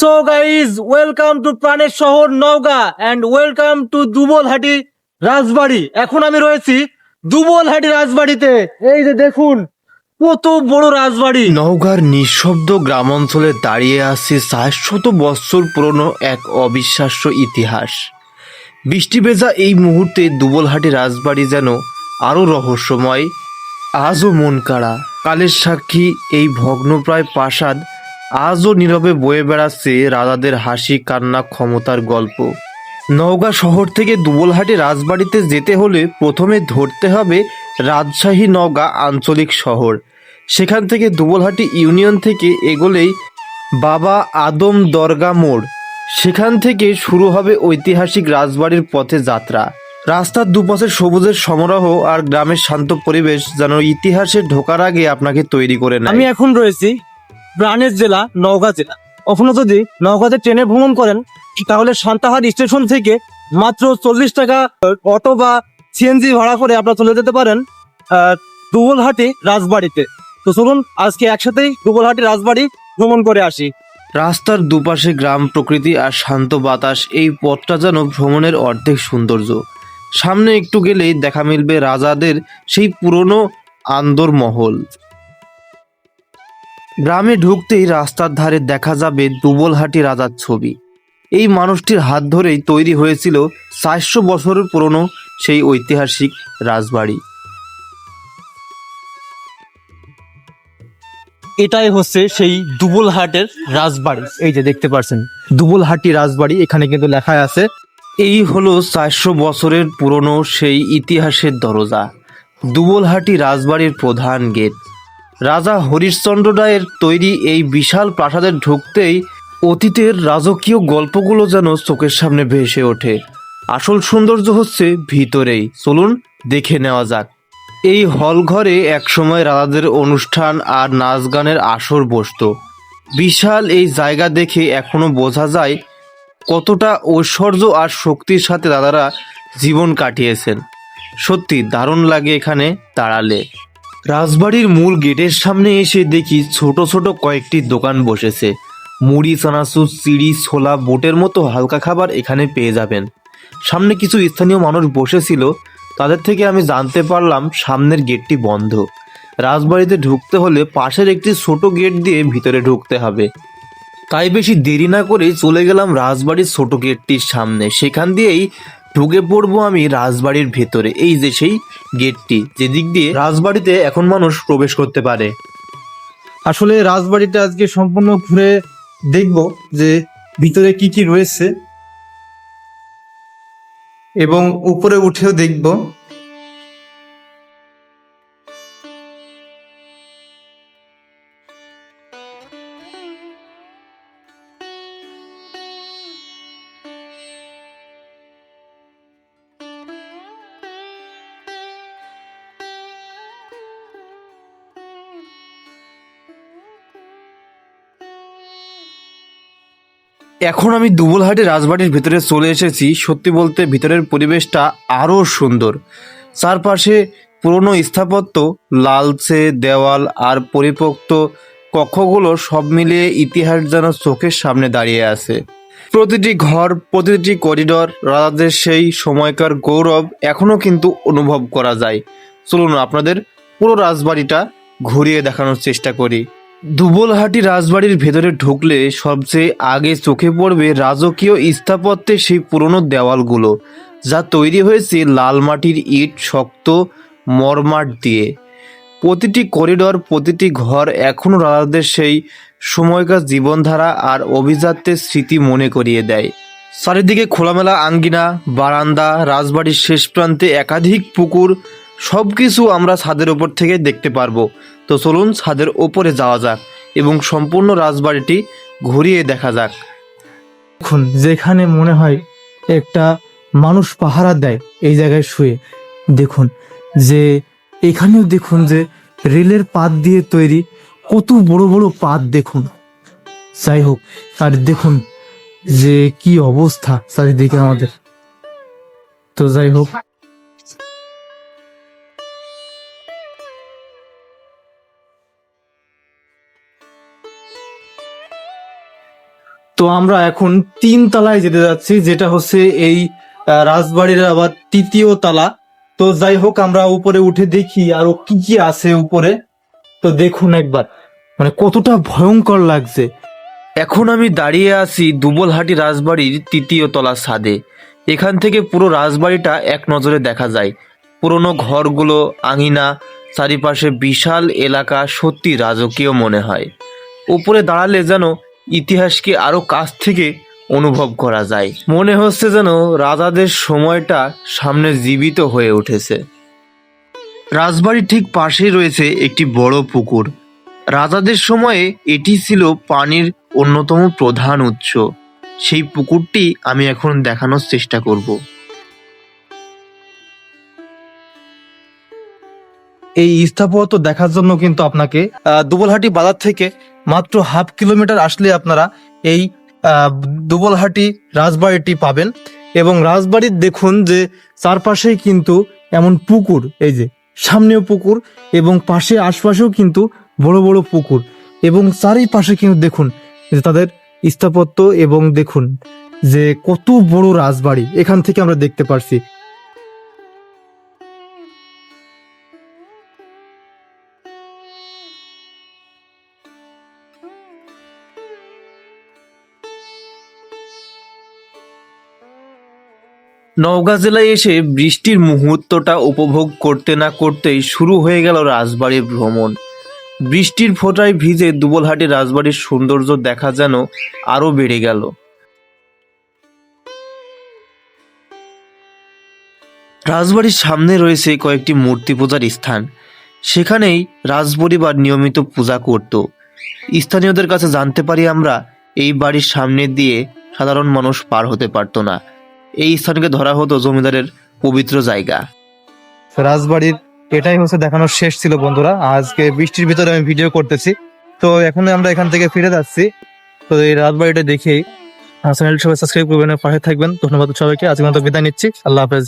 So guys welcome to প্রাণের শহর Naogaon and welcome to Dublahati Rajbari এখন আমি রয়েছি দুবলহাটি রাজবাড়িতে এই যে দেখুন, কত বড় রাজবাড়ি। নওগাঁর নিঃশব্দ গ্রামাঞ্চলে দাঁড়িয়ে আছে শত বৎসর পুরনো এক অবিশ্বাস্য ইতিহাস। বৃষ্টি ভেজা এই মুহূর্তে দুবলহাটি রাজবাড়ি যেন আরও রহস্যময়, আজও মন কাড়া কালের সাক্ষী এই ভগ্নপ্রায় প্রাসাদ আজও নীরবে বয়ে বেড়াচ্ছে রাজাদের হাসি কান্না ক্ষমতার গল্প। নওগাঁ শহর থেকে দুবলহাটি রাজবাড়িতে যেতে হলে প্রথমে ধরতে হবে রাজশাহী নওগাঁ আঞ্চলিক শহর। সেখান থেকে দুবলহাটি ইউনিয়ন থেকে এগোলেই বাবা আদম দরগা মোড়। সেখান থেকে শুরু হবে ঐতিহাসিক রাজবাড়ির পথে যাত্রা। রাস্তার দুপাশে সবুজের সমারোহ আর গ্রামের শান্ত পরিবেশ যেন ইতিহাসে ঢোকার আগে আপনাকে তৈরি করে নেয়। আমি এখন রয়েছি প্রাণের জেলা, নওগাঁ জেলা। কখনো যদি নওগাঁতে ট্রেনে ভ্রমণ করেন, তাহলে সান্তাহার স্টেশন থেকে মাত্র চল্লিশ টাকা অটো বা সিএনজি ভাড়া করে আপনারা চলে যেতে পারেন দুবলহাটি রাজবাড়িতে। তো চলুন, আজকে একসাথেই দুবলহাটি রাজবাড়ি ভ্রমণ করে আসি। রাস্তার দুপাশে গ্রাম প্রকৃতি আর শান্ত বাতাস, এই পথটা যেন ভ্রমণের অর্ধেক সৌন্দর্য। সামনে একটু গেলেই দেখা মিলবে রাজাদের সেই পুরনো আন্দর মহল গ্রামে ঢুকতেই রাস্তার ধারে দেখা যাবে দুবলহাটি রাজার ছবি। এই মানুষটির হাত ধরেই তৈরি হয়েছিল চারশো বছরের পুরনো সেই ঐতিহাসিক রাজবাড়ি। এটাই হচ্ছে সেই দুবলহাটের রাজবাড়ি। এই যে দেখতে পাচ্ছেন দুবলহাটি রাজবাড়ি এখানে কিন্তু লেখা আছে এই হলো চারশো বছরের পুরনো সেই ইতিহাসের দরজা দুবলহাটি রাজবাড়ির প্রধান গেট। রাজা হরিশ্চন্দ্র রায়ের তৈরি এই বিশাল প্রাসাদের ঢুকতেই অতীতের রাজকীয় গল্পগুলো যেন চোখের সামনে ভেসে ওঠে। আসল সৌন্দর্য হচ্ছে ভিতরেই। চলুন দেখে নেওয়া যাক। এই হল ঘরে একসময় রাজাদের অনুষ্ঠান আর নাচ গানের আসর বসত। বিশাল এই জায়গা দেখে এখনও বোঝা যায় কতটা ঐশ্বর্য আর শক্তির সাথে দাদারা জীবন কাটিয়েছেন। সত্যি দারুণ লাগে এখানে দাঁড়ালে। রাজবাড়ির মূল গেটের সামনে এসে দেখি ছোট ছোট কয়েকটি দোকান বসেছে। মুড়ি, চানাচুর চিড়ি ছোলা, বোটের মতো হালকা খাবার এখানে পেয়ে যাবেন। সামনে কিছু স্থানীয় মানুষ বসেছিল। তাদের থেকে আমি জানতে পারলাম সামনের গেটটি বন্ধ। রাজবাড়িতে ঢুকতে হলে পাশের একটি ছোট গেট দিয়ে ভিতরে ঢুকতে হবে। তাই বেশি দেরি না করে চলে গেলাম রাজবাড়ির ছোট গেটটির সামনে। সেখান দিয়েই ঢুকে পড়ব আমি রাজবাড়ির ভেতরে। এই যে সেই গেটটি, যেদিক দিয়ে রাজবাড়িতে এখন মানুষ প্রবেশ করতে পারে। আসলে রাজবাড়িটা আজকে সম্পূর্ণ ঘুরে দেখব যে ভিতরে কি কি রয়েছে। এবং উপরে উঠেও দেখব এখন আমি দুবলহাটি রাজবাড়ির ভিতরে চলে এসেছি। সত্যি বলতে ভিতরের পরিবেশটা আরও সুন্দর। চারপাশে পুরনো স্থাপত্য, লালচে দেওয়াল আর পরিপক্ত কক্ষগুলো সব মিলিয়ে ইতিহাস যেন চোখের সামনে দাঁড়িয়ে আছে। প্রতিটি ঘর, প্রতিটি করিডর, রাজাদের সেই সময়কার গৌরব এখনও কিন্তু অনুভব করা যায়। চলুন আপনাদের পুরো রাজবাড়িটা ঘুরিয়ে দেখানোর চেষ্টা করি। দুবলহাটি রাজবাড়ির ভেতরে ঢুকলে সবচেয়ে আগে চোখে পড়বে রাজকীয় স্থাপত্যের সেই পুরনো দেওয়ালগুলো, যা তৈরি হয়েছে লাল মাটির ইট শক্ত মরমাট দিয়ে। প্রতিটি করিডর, প্রতিটি ঘর এখনও রাজাদের সেই সময়কার জীবনধারা আর অভিজাত্যের স্মৃতি মনে করিয়ে দেয়। চারিদিকে খোলামেলা আঙ্গিনা, বারান্দা, রাজবাড়ির শেষ প্রান্তে একাধিক পুকুর সব কিছু আমরা ছাদের ওপর থেকে দেখতে পারব। তো চলুন ছাদের ওপরে যাওয়া যাক এবং সম্পূর্ণ রাজবাড়িটি ঘুরিয়ে দেখা যাক। দেখুন, যেখানে মনে হয় একটা মানুষ পাহারা দেয় এই জায়গায় শুয়ে। দেখুন, যে এখানেও দেখুন যে রেলের পাত দিয়ে তৈরি কত বড় বড় পাত দেখুন। যাই হোক, আর দেখুন যে কি অবস্থা চারিদিকে আমাদের। তো যাই হোক তো আমরা এখন তিন তলায় যেতে যাচ্ছি, যেটা হচ্ছে এই রাজবাড়ির আবার তৃতীয় তলা। তো যাই হোক, আমরা উপরে উঠে দেখি আরও কি কি আছে উপরে। তো দেখুন একবার মানে কতটা ভয়ঙ্কর লাগছে। এখন আমি দাঁড়িয়ে আছি দুবলহাটি রাজবাড়ির তৃতীয় তলা ছাদে। এখান থেকে পুরো রাজবাড়িটা এক নজরে দেখা যায়। পুরনো ঘরগুলো, আঙিনা, চারিপাশে বিশাল এলাকা সত্যি রাজকীয় মনে হয়। উপরে দাঁড়ালে যেন ইতিহাসকে আরও কাছ থেকে অনুভব করা যায়। মনে হচ্ছে যেন রাজাদের সময়টা সামনে জীবিত হয়ে উঠেছে। রাজবাড়ির ঠিক পাশেই রয়েছে একটি বড় পুকুর। রাজাদের সময়ে এটি ছিল পানির অন্যতম প্রধান উৎস। সেই পুকুরটি আমি এখন দেখানোর চেষ্টা করব। এই স্থাপত্য দেখার জন্য কিন্তু আপনাকে দুবলহাটি বাজার থেকে মাত্র হাফ কিলোমিটার আসলে আপনারা এই দুবলহাটি রাজবাড়িটি পাবেন। এবং রাজবাড়ির দেখুন যে চারপাশেই কিন্তু এমন পুকুর, এই যে সামনেও পুকুর এবং পাশে আশপাশেও কিন্তু বড় বড় পুকুর। এবং চারিপাশে কিন্তু দেখুন যে তাদের স্থাপত্য এবং দেখুন যে কত বড় রাজবাড়ি। এখান থেকে আমরা দেখতে পারছি। নওগাঁ জেলায় এসে বৃষ্টির মুহূর্তটা উপভোগ করতে না করতেই শুরু হয়ে গেল রাজবাড়ির ভ্রমণ। বৃষ্টির ফোঁটায় ভিজে দুবলহাটি রাজবাড়ির সৌন্দর্য দেখা যেন আরও বেড়ে গেল। রাজবাড়ির সামনে রয়েছে কয়েকটি মূর্তি পূজার স্থান। সেখানেই রাজপরিবার নিয়মিত পূজা করত। স্থানীয়দের কাছে জানতে পারি আমরা, এই বাড়ির সামনে দিয়ে সাধারণ মানুষ পার হতে পারতো না। এই স্থানকে ধরা হতো জমিদারের পবিত্র জায়গা। রাজবাড়ির এটাই হচ্ছে দেখানোর শেষ ছিল বন্ধুরা। আজকে বৃষ্টির ভিতরে আমি ভিডিও করতেছি। তো এখন আমরা এখান থেকে ফিরে যাচ্ছি। তো এই রাজবাড়িটা দেখেই চ্যানেলটি সবাই সাবস্ক্রাইব করবেন, পাশে থাকবেন। ধন্যবাদ সবাইকে। আজকে মতো বিদায় নিচ্ছি। আল্লাহ হাফেজ।